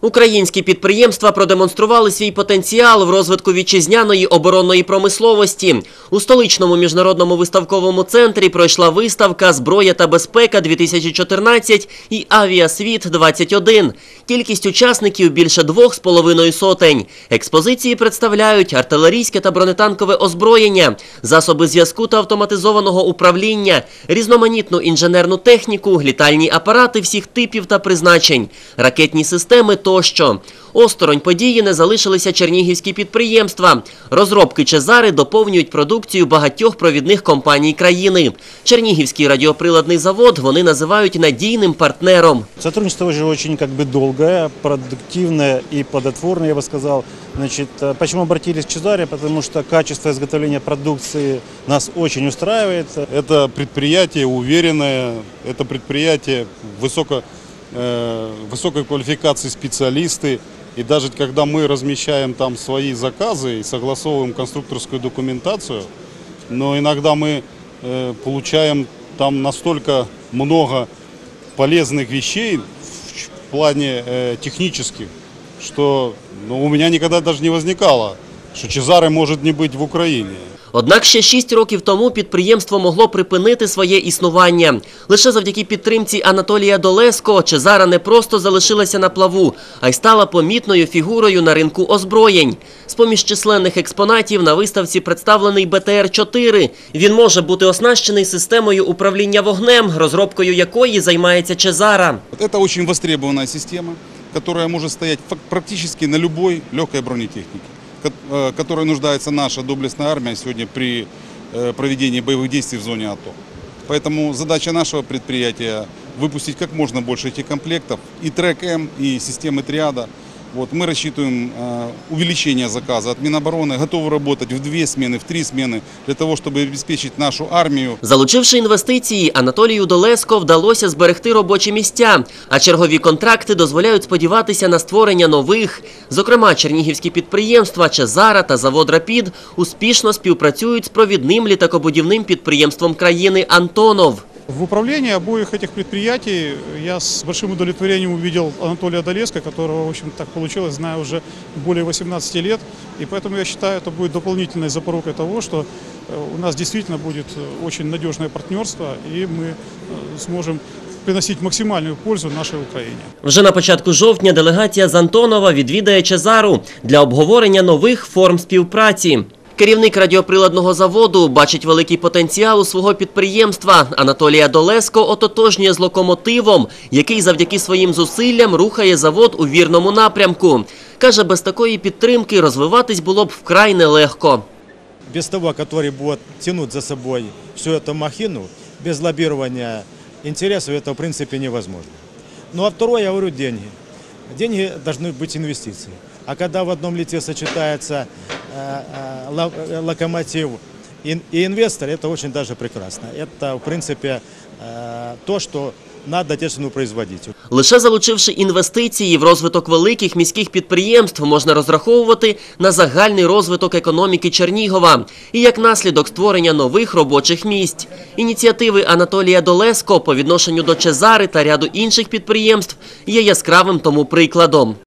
Українські підприємства продемонстрували свій потенціал в розвитку вітчизняної оборонної промисловості. У столичному міжнародному виставковому центрі пройшла виставка Зброя та безпека 2014 і Авіасвіт 21 Кількість учасників більше двох з половиною сотень. Експозиції представляють артилерійське та бронетанкове озброєння, засоби зв'язку та автоматизованого управління, різноманітну інженерну техніку, літальні апарати всіх типів та призначень, ракетні системи тощо. Осторонь події не залишилися чернігівські підприємства. Розробки Чезари доповнюють продукцію багатьох провідних компаній країни. Чернігівський радіоприладний завод вони називають надійним партнером. Сотрудничество уже очень как бы долгое, продуктивное и плодотворное, я бы сказал. Значит, э, почему обратились к Чезаре? Потому что качество изготовления продукции нас очень устраивает. Это предприятие уверенное, это предприятие высоко, э, высокой квалификации специалисты. И даже когда мы размещаем там свои заказы и согласовываем конструкторскую документацию, но иногда мы э, получаем там настолько много полезных вещей в плане э, технических, что ну, у меня никогда даже не возникало, что Чезаре может не быть в Украине. Однак ще шість років тому підприємство могло припинити своє існування. Лише завдяки підтримці Анатолія Долеско Чезара не просто залишилася на плаву, а й стала помітною фігурою на ринку озброєнь. З-поміж численних експонатів на виставці представлений БТР-4. Він може бути оснащений системою управління вогнем, розробкою якої займається Чезара. Это очень востребованная система, которая может стоять фак- практически на бронетехнике, ко- э, которой нуждается наша доблестная армия сегодня при э, проведении боевых действий в зоне АТО. Поэтому задача нашего предприятия выпустить как можно больше этих комплектов и трек М, и системы триада. Вот, мы рассчитываем э, увеличение заказа от Минобороны, готовы работать в две смены, в три смены, для того, чтобы обеспечить нашу армию Залучивши інвестиції, Анатолію Долеско вдалося зберегти робочі місця, а чергові контракти дозволяють сподіватися на створення нових. Зокрема, чернігівські підприємства Чезара та завод Рапід успішно співпрацюють з провідним літакобудівним підприємством країни Антонов. В управлении обоих этих предприятий я с большим удовлетворением увидел Анатолия Долеска, которого, в общем, так получилось, знаю уже более 18 лет. И поэтому я считаю, это будет дополнительной запорукой того, что э, у нас действительно будет э, очень надежное партнерство, и мы э, сможем приносить максимальную пользу нашей Украине. Вже на початку жовтня делегація з Антонова відвідає Чезару для обговорення нових форм співпраці. Керівник радіоприладного заводу бачить великий потенціал у свого підприємства. Анатолія Долеско ототожнює з локомотивом, який завдяки своїм зусиллям рухає завод у вірному напрямку. Каже, без такої підтримки розвиватись було б вкрай нелегко. без того, который будет тянуть за собой всю эту махину, без лоббирования интересов, это в принципе невозможно. Ну а второе, я говорю, деньги. Деньги должны быть инвестиции. А когда в одном лице сочетается э, э, ло- э, локомотив и, и инвестор, это очень даже прекрасно. Это, в принципе, э, то, что надо отечественную производить. Лише залучивши інвестиції в розвиток великих міських підприємств, можна розраховувати на загальний розвиток економіки Чернігова і як наслідок створення нових робочих місць. Ініціативи Анатолія Долеско по відношенню до Чезари та ряду інших підприємств є яскравим тому прикладом.